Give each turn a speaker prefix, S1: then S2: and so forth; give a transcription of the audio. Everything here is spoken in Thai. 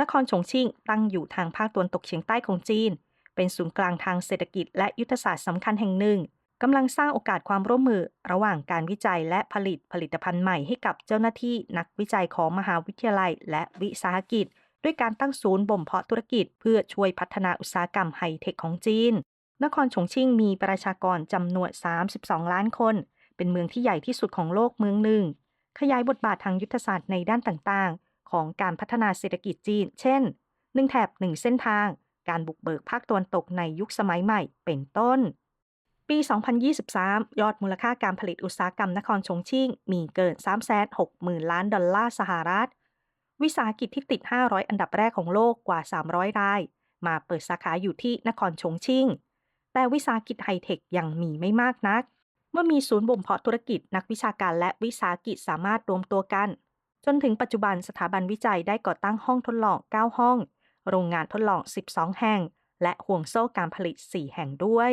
S1: นครฉงชิ่งตั้งอยู่ทางภาคตะวันตกเฉียงใต้ของจีน เป็นศูนย์กลางทางเศรษฐกิจและยุทธศาสตร์สำคัญแห่งหนึ่งกำลังสร้างโอกาสความร่วมมือระหว่างการวิจัยและผลิตผลิตภัณฑ์ใหม่ให้กับเจ้าหน้าที่นักวิจัยของมหาวิทยาลัย และวิสาหกิจ ด้วยการตั้งศูนย์บ่มเพาะธุรกิจ เพื่อช่วยพัฒนาอุตสาหกรรมไฮเทคของจีน นครฉงชิ่งมีประชากรจำนวน 32 ล้านคน เป็นเมืองที่ใหญ่ที่สุดของโลกเมืองหนึ่ง ขยายบทบาททางยุทธศาสตร์ในด้านต่างๆ ของการพัฒนาเศรษฐกิจจีน เช่นหนึ่งแถบหนึ่งเส้นทาง การบุกเบิกภาคตะวันตกในยุคสมัยใหม่ เป็นต้น ปี 2023 ยอดมูลค่าการผลิตอุตสาหกรรมนครชงชิ่ง มีเกิน 360,000 ล้านดอลลาร์สหรัฐ วิสาหกิจที่ติด 500 อันดับแรกของโลกกว่า 300 ราย มาเปิดสาขาอยู่ที่นครชงชิ่ง แต่วิสาหกิจไฮเทคยังมีไม่มากนักเมื่อมีศูนย์บ่มเพาะธุรกิจนักวิชาการและวิสาหกิจสามารถรวมตัวกัน จนถึงปัจจุบันสถาบันวิจัยได้ก่อตั้งห้องทดลอง 9 ห้อง โรงงานทดลอง 12 แห่ง และห่วงโซ่การผลิต 4 แห่งด้วย